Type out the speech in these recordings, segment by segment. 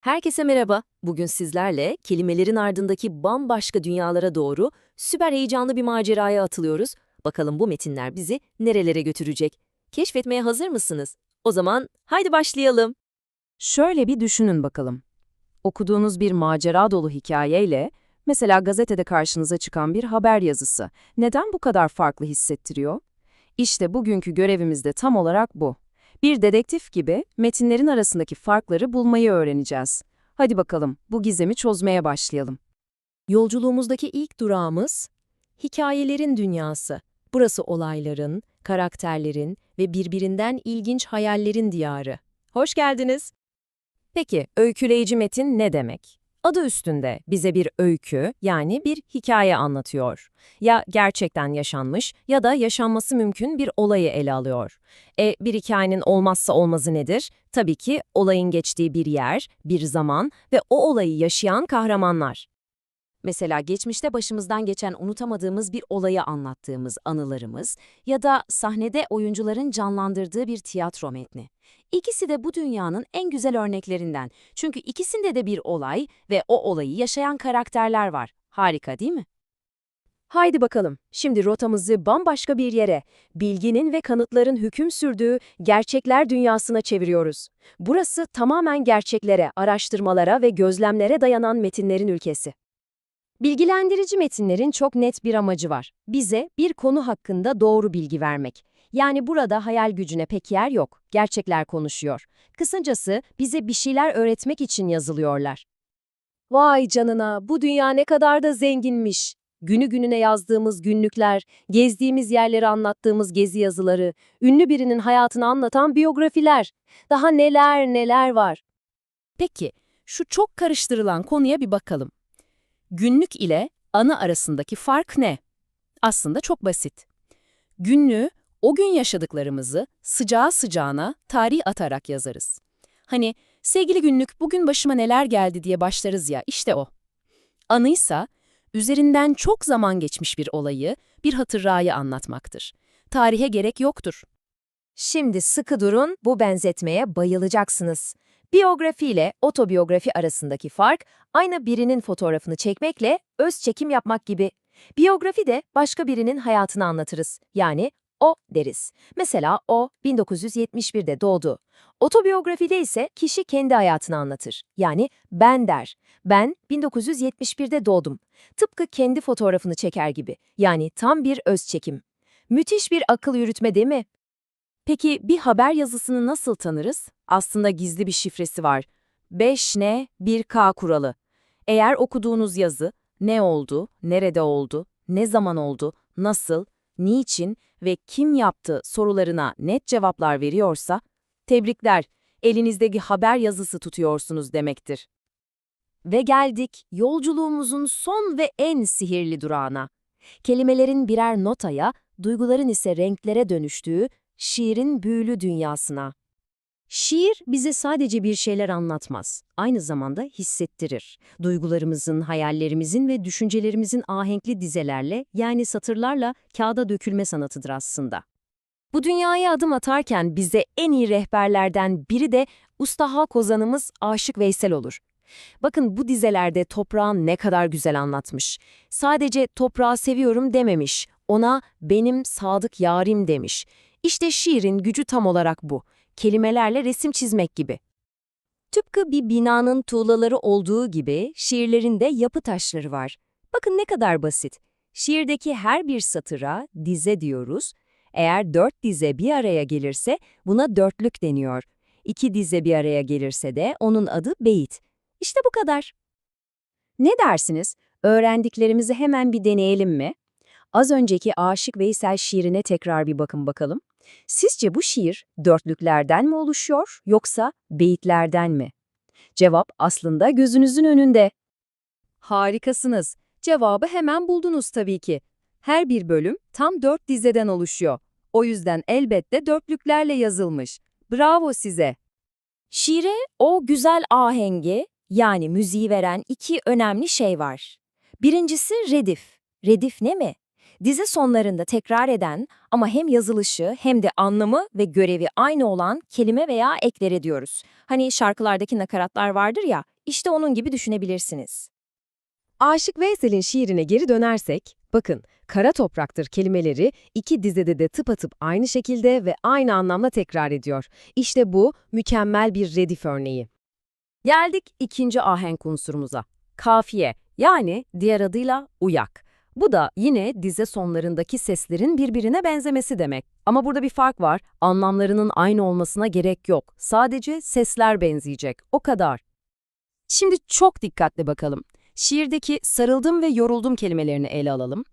Herkese merhaba. Bugün sizlerle kelimelerin ardındaki bambaşka dünyalara doğru süper heyecanlı bir maceraya atılıyoruz. Bakalım bu metinler bizi nerelere götürecek? Keşfetmeye hazır mısınız? O zaman haydi başlayalım. Şöyle bir düşünün bakalım. Okuduğunuz bir macera dolu hikayeyle, mesela gazetede karşınıza çıkan bir haber yazısı, neden bu kadar farklı hissettiriyor? İşte bugünkü görevimiz de tam olarak bu. Bir dedektif gibi metinlerin arasındaki farkları bulmayı öğreneceğiz. Hadi bakalım, bu gizemi çözmeye başlayalım. Yolculuğumuzdaki ilk durağımız hikayelerin dünyası. Burası olayların, karakterlerin ve birbirinden ilginç hayallerin diyarı. Hoş geldiniz. Peki, öyküleyici metin ne demek? Adı üstünde bize bir öykü, yani bir hikaye anlatıyor. Ya gerçekten yaşanmış ya da yaşanması mümkün bir olayı ele alıyor. E, bir hikayenin olmazsa olmazı nedir? Tabii ki olayın geçtiği bir yer, bir zaman ve o olayı yaşayan kahramanlar. Mesela geçmişte başımızdan geçen unutamadığımız bir olayı anlattığımız anılarımız ya da sahnede oyuncuların canlandırdığı bir tiyatro metni. İkisi de bu dünyanın en güzel örneklerinden. Çünkü ikisinde de bir olay ve o olayı yaşayan karakterler var. Harika değil mi? Haydi bakalım, şimdi rotamızı bambaşka bir yere, bilginin ve kanıtların hüküm sürdüğü gerçekler dünyasına çeviriyoruz. Burası tamamen gerçeklere, araştırmalara ve gözlemlere dayanan metinlerin ülkesi. Bilgilendirici metinlerin çok net bir amacı var. Bize bir konu hakkında doğru bilgi vermek. Yani burada hayal gücüne pek yer yok. Gerçekler konuşuyor. Kısacası bize bir şeyler öğretmek için yazılıyorlar. Vay canına, bu dünya ne kadar da zenginmiş. Günü gününe yazdığımız günlükler, gezdiğimiz yerleri anlattığımız gezi yazıları, ünlü birinin hayatını anlatan biyografiler. Daha neler neler var. Peki, şu çok karıştırılan konuya bir bakalım. Günlük ile anı arasındaki fark ne? Aslında çok basit. Günlüğü, o gün yaşadıklarımızı sıcağı sıcağına tarih atarak yazarız. Hani, sevgili günlük bugün başıma neler geldi diye başlarız ya, işte o. Anıysa, üzerinden çok zaman geçmiş bir olayı, bir hatırayı anlatmaktır. Tarihe gerek yoktur. Şimdi sıkı durun, bu benzetmeye bayılacaksınız. Biyografi ile otobiyografi arasındaki fark, aynı birinin fotoğrafını çekmekle öz çekim yapmak gibi. Biyografi de başka birinin hayatını anlatırız. Yani o deriz. Mesela o 1971'de doğdu. Otobiyografide ise kişi kendi hayatını anlatır. Yani ben der. Ben 1971'de doğdum. Tıpkı kendi fotoğrafını çeker gibi. Yani tam bir öz çekim. Müthiş bir akıl yürütme değil mi? Peki bir haber yazısını nasıl tanırız? Aslında gizli bir şifresi var. 5N 1K kuralı. Eğer okuduğunuz yazı ne oldu, nerede oldu, ne zaman oldu, nasıl, niçin ve kim yaptı sorularına net cevaplar veriyorsa, tebrikler, elinizdeki haber yazısı tutuyorsunuz demektir. Ve geldik yolculuğumuzun son ve en sihirli durağına. Kelimelerin birer notaya, duyguların ise renklere dönüştüğü şiirin büyülü dünyasına. Şiir bize sadece bir şeyler anlatmaz, aynı zamanda hissettirir. Duygularımızın, hayallerimizin ve düşüncelerimizin ahenkli dizelerle yani satırlarla kağıda dökülme sanatıdır aslında. Bu dünyaya adım atarken bize en iyi rehberlerden biri de usta halk Aşık Veysel olur. Bakın bu dizelerde toprağın ne kadar güzel anlatmış. Sadece toprağı seviyorum dememiş, ona benim sadık yarim demiş. İşte şiirin gücü tam olarak bu. Kelimelerle resim çizmek gibi. Tıpkı bir binanın tuğlaları olduğu gibi şiirlerinde yapı taşları var. Bakın ne kadar basit. Şiirdeki her bir satıra dize diyoruz. Eğer dört dize bir araya gelirse buna dörtlük deniyor. İki dize bir araya gelirse de onun adı beyit. İşte bu kadar. Ne dersiniz? Öğrendiklerimizi hemen bir deneyelim mi? Az önceki Aşık Veysel şiirine tekrar bir bakın bakalım. Sizce bu şiir dörtlüklerden mi oluşuyor yoksa beyitlerden mi? Cevap aslında gözünüzün önünde. Harikasınız. Cevabı hemen buldunuz tabii ki. Her bir bölüm tam dört dizeden oluşuyor. O yüzden elbette dörtlüklerle yazılmış. Bravo size. Şiire o güzel ahengi yani müziği veren iki önemli şey var. Birincisi redif. Redif ne mi? Dizi sonlarında tekrar eden ama hem yazılışı hem de anlamı ve görevi aynı olan kelime veya ekleri diyoruz. Hani şarkılardaki nakaratlar vardır ya, işte onun gibi düşünebilirsiniz. Aşık Veysel'in şiirine geri dönersek, bakın, kara topraktır kelimeleri iki dizede de tıpatıp aynı şekilde ve aynı anlamla tekrar ediyor. İşte bu mükemmel bir redif örneği. Geldik ikinci ahenk unsurumuza. Kafiye, yani diğer adıyla uyak. Bu da yine dize sonlarındaki seslerin birbirine benzemesi demek. Ama burada bir fark var. Anlamlarının aynı olmasına gerek yok. Sadece sesler benzeyecek. O kadar. Şimdi çok dikkatli bakalım. Şiirdeki sarıldım ve yoruldum kelimelerini ele alalım.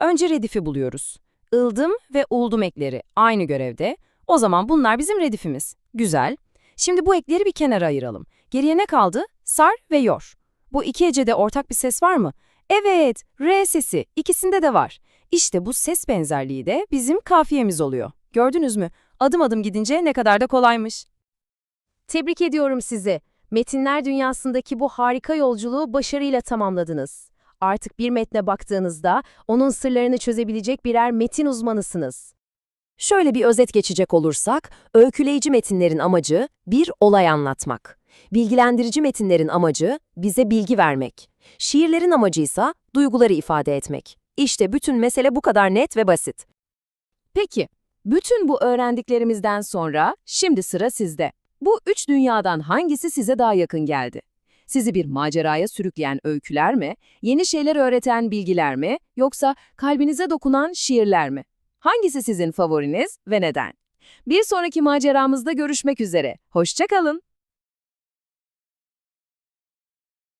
Önce redifi buluyoruz. Ildım ve uldum ekleri aynı görevde. O zaman bunlar bizim redifimiz. Güzel. Şimdi bu ekleri bir kenara ayıralım. Geriye ne kaldı? Sar ve yor. Bu iki hecede ortak bir ses var mı? Evet, R sesi ikisinde de var. İşte bu ses benzerliği de bizim kafiyemiz oluyor. Gördünüz mü? Adım adım gidince ne kadar da kolaymış. Tebrik ediyorum sizi. Metinler dünyasındaki bu harika yolculuğu başarıyla tamamladınız. Artık bir metne baktığınızda onun sırlarını çözebilecek birer metin uzmanısınız. Şöyle bir özet geçecek olursak, öyküleyici metinlerin amacı bir olay anlatmak. Bilgilendirici metinlerin amacı bize bilgi vermek. Şiirlerin amacıysa duyguları ifade etmek. İşte bütün mesele bu kadar net ve basit. Peki, bütün bu öğrendiklerimizden sonra şimdi sıra sizde. Bu üç dünyadan hangisi size daha yakın geldi? Sizi bir maceraya sürükleyen öyküler mi, yeni şeyler öğreten bilgiler mi, yoksa kalbinize dokunan şiirler mi? Hangisi sizin favoriniz ve neden? Bir sonraki maceramızda görüşmek üzere. Hoşça kalın.